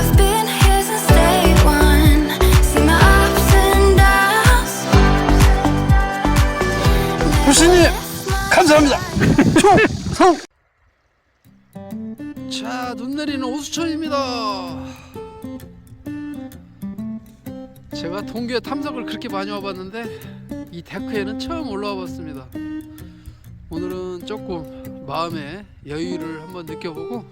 I've been here since day one. See my ups and downs. 부신님 감사합니다. 성. 자, 눈 내리는 오수천입니다. 제가 동계 탐석을 그렇게 많이 와봤는데 이 데크에는 처음 올라와 봤습니다. 오늘은 조금 마음의 여유를 한번 느껴보고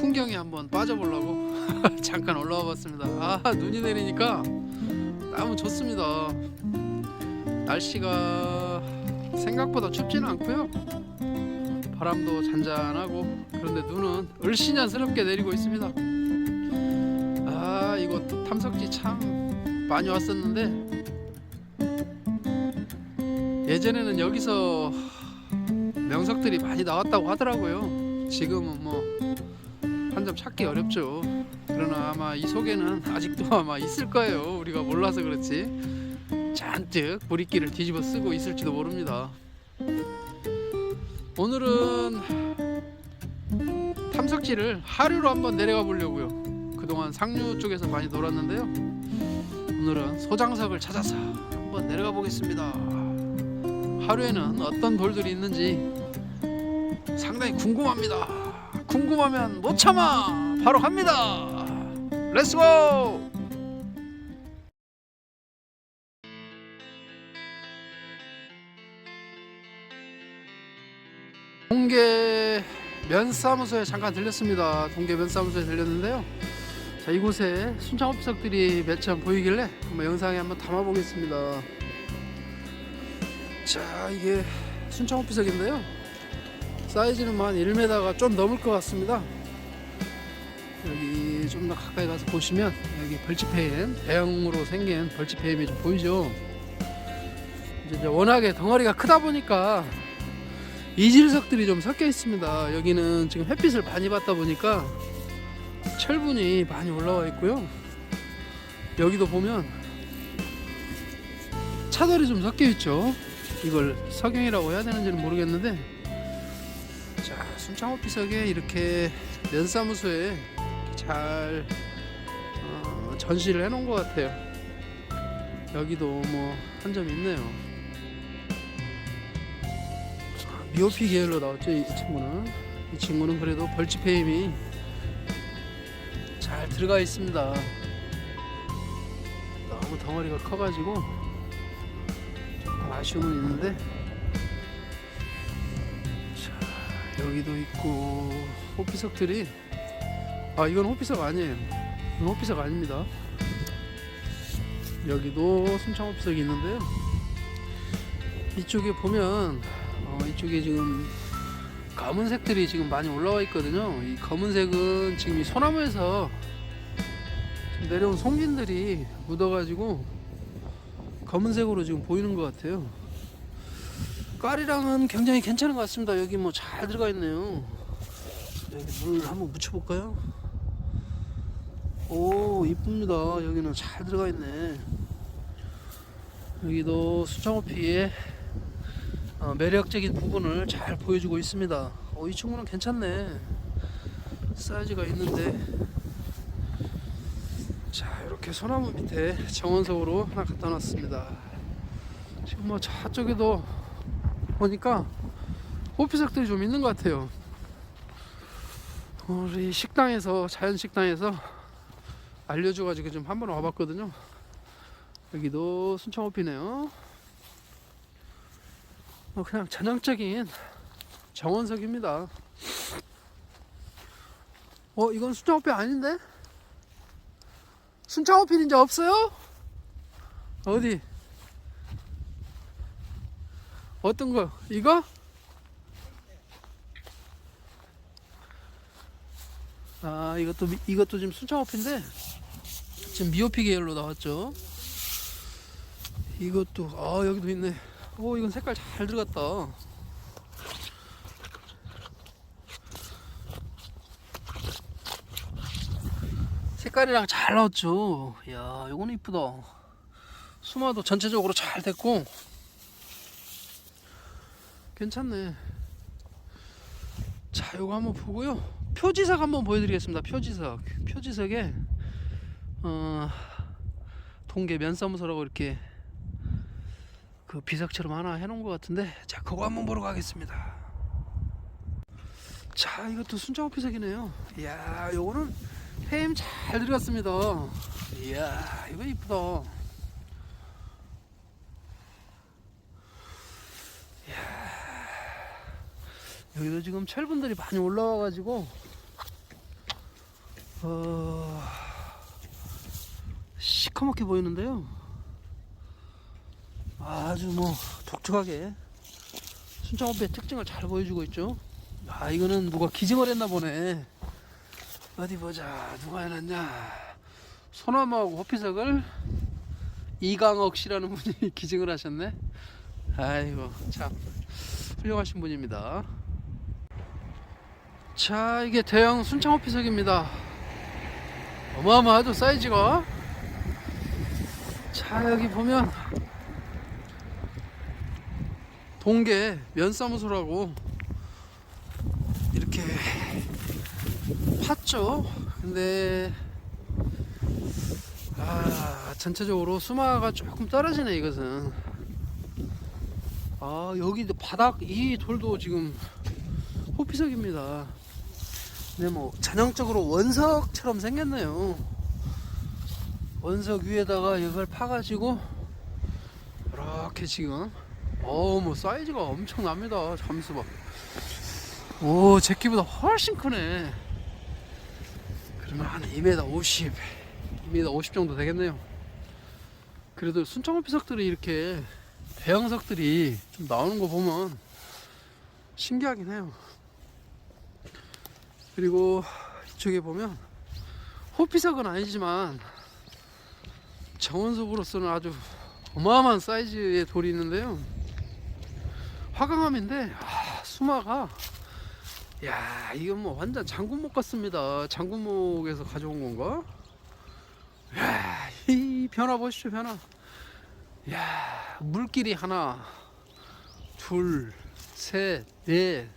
풍경에 한번 빠져보려고 잠깐 올라와 봤습니다. 아, 눈이 내리니까 너무 좋습니다. 날씨가 생각보다 춥지는 않고요. 바람도 잔잔하고 그런데 눈은 을씨년스럽게 내리고 있습니다. 아 이거 탐석지 참 많이 왔었는데 예전에는 여기서 명석들이 많이 나왔다고 하더라고요. 지금은 뭐 한 점 찾기 어렵죠. 그러나 아마 이 속에는 아직도 아마 있을 거예요. 우리가 몰라서 그렇지. 잔뜩 브리끼를 뒤집어 쓰고 있을지도 모릅니다. 오늘은 탐석지를 하류로 한번 내려가 보려고요. 그동안 상류 쪽에서 많이 놀았는데요. 오늘은 소장석을 찾아서 한번 내려가 보겠습니다. 하류에는 어떤 돌들이 있는지 상당히 궁금합니다. 궁금하면 못 참아 바로 갑니다. 렛츠고! 동계 면사무소에 잠깐 들렸습니다. 동계 면사무소에 들렸는데요. 자 이곳에 순창 오피석들이 몇참 보이길래 한번 영상에 한번 담아보겠습니다. 자 이게 순창 오피석인데요. 사이즈는 한 1m가 좀 넘을 것 같습니다. 여기 좀 더 가까이 가서 보시면 여기 벌집해임 대형으로 생긴 벌집해임이 좀 보이죠. 이제 워낙에 덩어리가 크다 보니까 이질석들이 좀 섞여 있습니다. 여기는 지금 햇빛을 많이 받다 보니까 철분이 많이 올라와 있고요. 여기도 보면 차돌이 좀 섞여 있죠. 이걸 석영이라고 해야 되는지는 모르겠는데 자 순창호 피석에 이렇게 면사무소에 잘 어, 전시를 해놓은 것 같아요. 여기도 뭐 한 점 있네요. 미오피 계열로 나왔죠 이 친구는 이 친구는 그래도 벌집페임이 잘 들어가 있습니다 너무 덩어리가 커가지고 아쉬움은 있는데 여기도 있고 호피석들이 아 이건 호피석 아니에요 이건 호피석 아닙니다 여기도 순창 호피석이 있는데요 이쪽에 보면 어, 이쪽에 지금 검은색들이 지금 많이 올라와 있거든요. 이 검은색은 지금 이 소나무에서 내려온 송진들이 묻어가지고 검은색으로 지금 보이는 것 같아요. 깔이랑은 굉장히 괜찮은 것 같습니다. 여기 뭐 잘 들어가 있네요. 여기 물 한번 묻혀볼까요? 오 이쁩니다. 여기는 잘 들어가 있네. 여기도 수정호피에 어, 매력적인 부분을 잘 보여주고 있습니다. 어, 이 친구는 괜찮네. 사이즈가 있는데. 자, 이렇게 소나무 밑에 정원석으로 하나 갖다 놨습니다. 지금 뭐 저쪽에도 보니까 호피석들이 좀 있는 것 같아요. 우리 식당에서 자연 식당에서 알려줘가지고 좀 한번 와봤거든요. 여기도 순창 호피네요. 뭐 그냥 전형적인 정원석입니다. 어 이건 순창호필 아닌데? 순창호필 이제 없어요? 어디? 어떤 거? 이거? 아 이것도 미- 이것도 지금 순창호필인데 지금 미오피 계열로 나왔죠. 이것도 아 여기도 있네. 오 이건 색깔 잘 들어갔다 색깔이랑 잘 나왔죠 이야 이거는 이쁘다 수마도 전체적으로 잘 됐고 괜찮네 자 요거 한번 보고요 표지석 한번 보여드리겠습니다. 표지석. 표지석에 어, 동계 면사무소라고 이렇게 그 비석처럼 하나 해놓은 것 같은데 자 그거 한번 보러 가겠습니다. 자 이것도 순창호 비석이네요. 이야 요거는 페임 잘 들어갔습니다. 이야 이거 이쁘다. 여기도 지금 철분들이 많이 올라와가지고 어 시커멓게 보이는데요. 아주 뭐 독특하게 순창호배의 특징을 잘 보여주고 있죠. 아 이거는 누가 기증을 했나 보네. 어디 보자 누가 해놨냐. 소나무하고 호피석을 이강옥 씨라는 분이 기증을 하셨네. 아이고 참 훌륭하신 분입니다. 자 이게 대형 순창호 피석입니다. 어마어마하죠 사이즈가. 자 여기 보면 동계 면사무소라고 이렇게 팠죠. 근데 아 전체적으로 수마가 조금 떨어지네 이것은. 아 여기도 바닥 이 돌도 지금 호피석입니다 근데 뭐 전형적으로 원석처럼 생겼네요. 원석 위에다가 이걸 파가지고 이렇게 지금 어우 뭐 사이즈가 엄청납니다. 잠수봐. 오 제끼보다 훨씬 크네. 그러면 한 2m 50, 2m 50 정도 되겠네요. 그래도 순창호 피석들이 이렇게 대형석들이 좀 나오는 거 보면 신기하긴 해요. 그리고 이쪽에 보면 호피석은 아니지만 정원석으로서는 아주 어마어마한 사이즈의 돌이 있는데요. 화강암인데 아, 수마가 야 이건 뭐 완전 장군목 같습니다. 장군목에서 가져온 건가? 야 이 변화 보십시오 변화. 야 물길이 하나 둘 셋 넷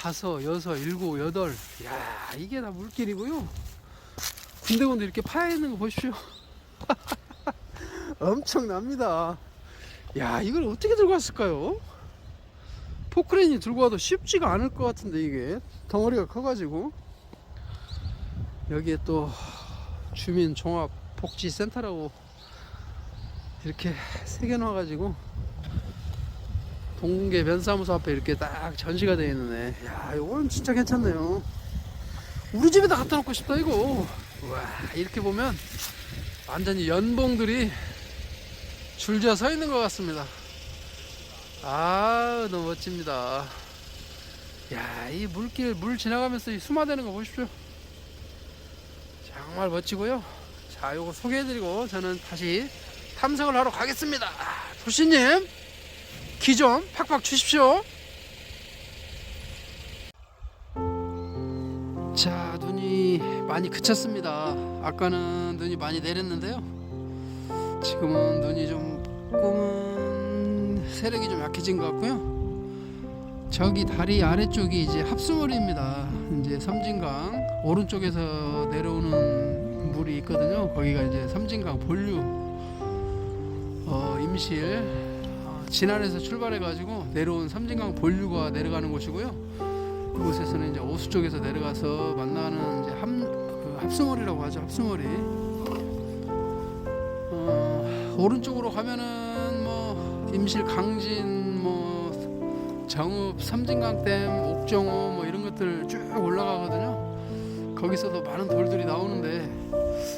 다섯, 여섯, 일곱, 여덟. 야, 이게 다 물길이고요. 군데군데 이렇게 파여 있는 거 보십시오. 엄청납니다. 야, 이걸 어떻게 들고 왔을까요? 포크레인이 들고 와도 쉽지가 않을 것 같은데 이게 덩어리가 커가지고 여기에 또 주민 종합 복지 센터라고 이렇게 새겨놔가지고 동계 면사무소 앞에 이렇게 딱 전시가 되어 있는 애. 야, 이건 진짜 괜찮네요. 우리 집에다 갖다 놓고 싶다, 이거. 와, 이렇게 보면 완전히 연봉들이 줄지어 서 있는 것 같습니다. 아, 너무 멋집니다. 야, 이 물길, 물 지나가면서 이 수마되는 거 보십시오. 정말 멋지고요. 자, 요거 소개해드리고 저는 다시 탐색을 하러 가겠습니다. 도시님! 기 좀 팍팍 주십시오. 자, 눈이 많이 그쳤습니다. 아까는 눈이 많이 내렸는데요. 지금은 눈이 좀 조금은 세력이 좀 약해진 것 같고요. 저기 다리 아래쪽이 이제 합수물입니다. 이제 섬진강 오른쪽에서 내려오는 물이 있거든요. 거기가 이제 섬진강 본류 어, 임실 어, 진안에서 출발해가지고 내려온 섬진강 본류가 내려가는 곳이고요. 그곳에서는 이제 오수 쪽에서 내려가서 만나는 이제 함, 그 합수머리라고 하죠. 합수머리. 어, 오른쪽으로 가면은 뭐 임실 강진 뭐 정읍 섬진강댐 옥정호 뭐 이런 것들 쭉 올라가거든요. 거기서도 많은 돌들이 나오는데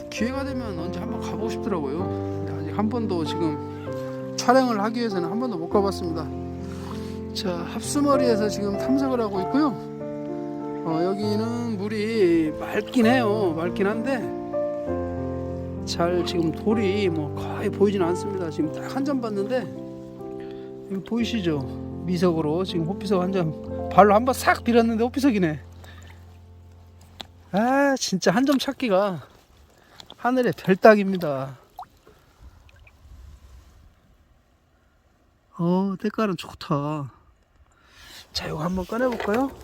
기회가 되면 언제 한번 가보고 싶더라고요. 아직 한 번도 지금 촬영을 하기 위해서는 한 번도 못 가봤습니다. 자 합수머리에서 지금 탐색을 하고 있고요. 어, 여기는 물이 맑긴 해요. 맑긴 한데 잘 지금 돌이 뭐 거의 보이지는 않습니다. 지금 딱 한 점 봤는데 이거 보이시죠? 미석으로 지금 호피석 한 점 발로 한 번싹 빌었는데 호피석이네. 아 진짜 한 점 찾기가 하늘의 별따기입니다. 어 색깔은 좋다. 자 이거 한번 꺼내 볼까요?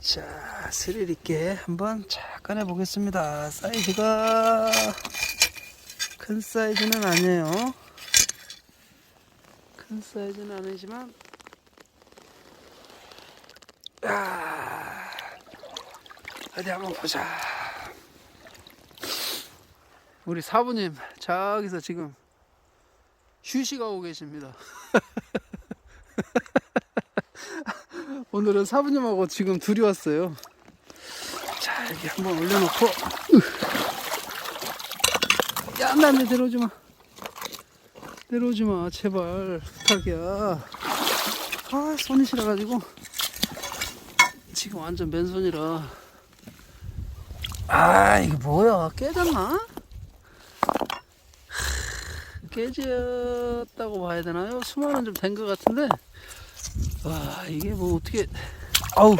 자, 스릴 있게 한번 자 꺼내 보겠습니다. 사이즈가 큰 사이즈는 아니에요. 큰 사이즈는 아니지만, 아, 어디 한번 보자. 우리 사부님 저기서 지금 휴식하고 계십니다. 오늘은 사부님하고 지금 둘이 왔어요. 자, 여기 한번 올려놓고. 야, 나한테 내려오지 마. 내려오지 마, 제발. 부탁이야. 아, 손이 시려가지고. 지금 완전 맨손이라. 아, 이게 뭐야? 깨졌나? 깨졌다고 봐야 되나요? 수만은 좀된 것 같은데. 와 이게 뭐 어떻게 아우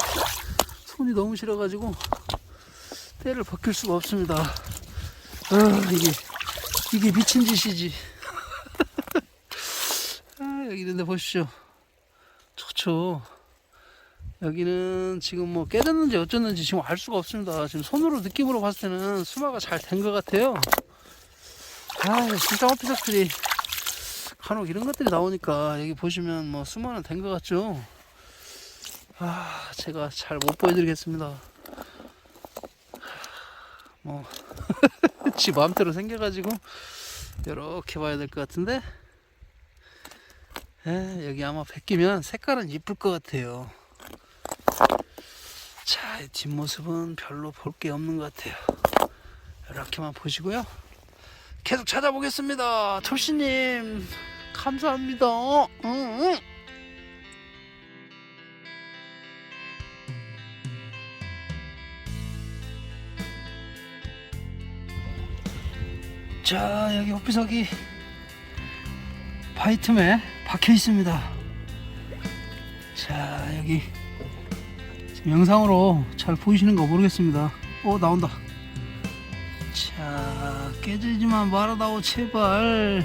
손이 너무 시려가지고 때를 벗길 수가 없습니다. 아 이게 이게 미친 짓이지. 아 여기 있는데 보십시오. 좋죠 여기는 지금 뭐 깨졌는지 어쩌는지 지금 알 수가 없습니다. 지금 손으로 느낌으로 봤을 때는 수마가 잘 된 것 같아요 아 진짜 어피석들이 간혹 이런 것들이 나오니까 여기 보시면 뭐 수많은 된 것 같죠? 아 제가 잘 못 보여드리겠습니다. 뭐 지 마음대로 생겨가지고 이렇게 봐야 될 것 같은데 에, 여기 아마 벗기면 색깔은 이쁠 것 같아요. 자, 이 뒷모습은 별로 볼 게 없는 것 같아요. 이렇게만 보시고요. 계속 찾아보겠습니다. 톨씨님 감사합니다. 응, 응. 자 여기 옥비석이 바위 틈에 박혀 있습니다. 자 여기 지금 영상으로 잘 보이시는 거 모르겠습니다. 오 나온다. 자 깨지지만 말아다오 제발.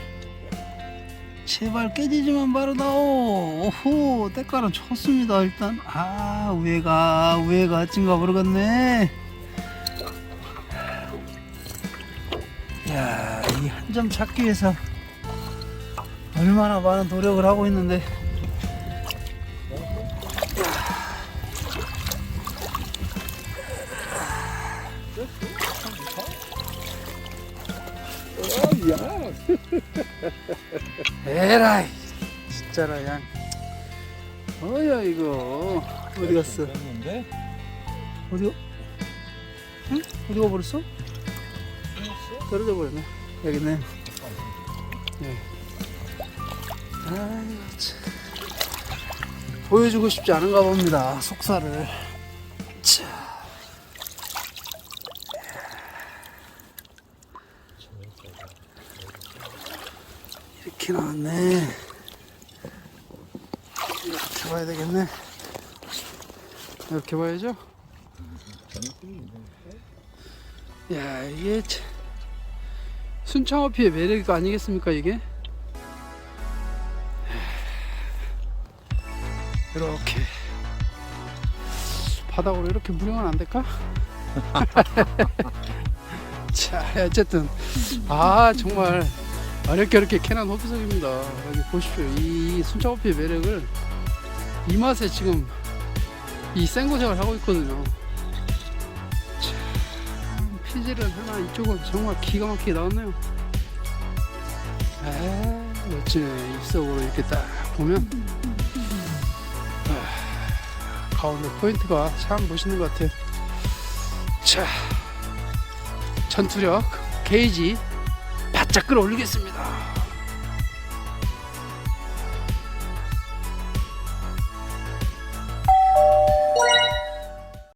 제발 깨지지만 말아다오. 오호 때깔은 좋습니다 일단. 아 위에가 위에가 어찐가 모르겠네. 야이 한 점 찾기 위해서 얼마나 많은 노력을 하고 있는데 에라이. 진짜라 양. 뭐야 이거. 어디 갔어? 됐는데? 어디 가 응? 어디 가버렸어? 떨어져 버렸네. 여기 있네. 네. 아이고 참. 보여주고 싶지 않은가 봅니다 속살을 자 이렇게 나왔네. 이렇게 봐야 되겠네. 이렇게 봐야죠? 야 이게 참 순창어피의 매력 아니겠습니까 이게? 이렇게. 바닥으로 이렇게 무령은 안 될까? 자 어쨌든. 아 정말 어렵게 어렵게 캐난 호피석입니다. 여기 보십시오. 이 순창어피의 매력을 이 맛에 지금 이 생고생을 하고 있거든요. 참, 피지를 하나 이쪽은 정말 기가 막히게 나왔네요. 아 멋지네. 입속으로 이렇게 딱 보면. 아, 가운데 포인트가 참 멋있는 것 같아요. 자 전투력 게이지 바짝 끌어올리겠습니다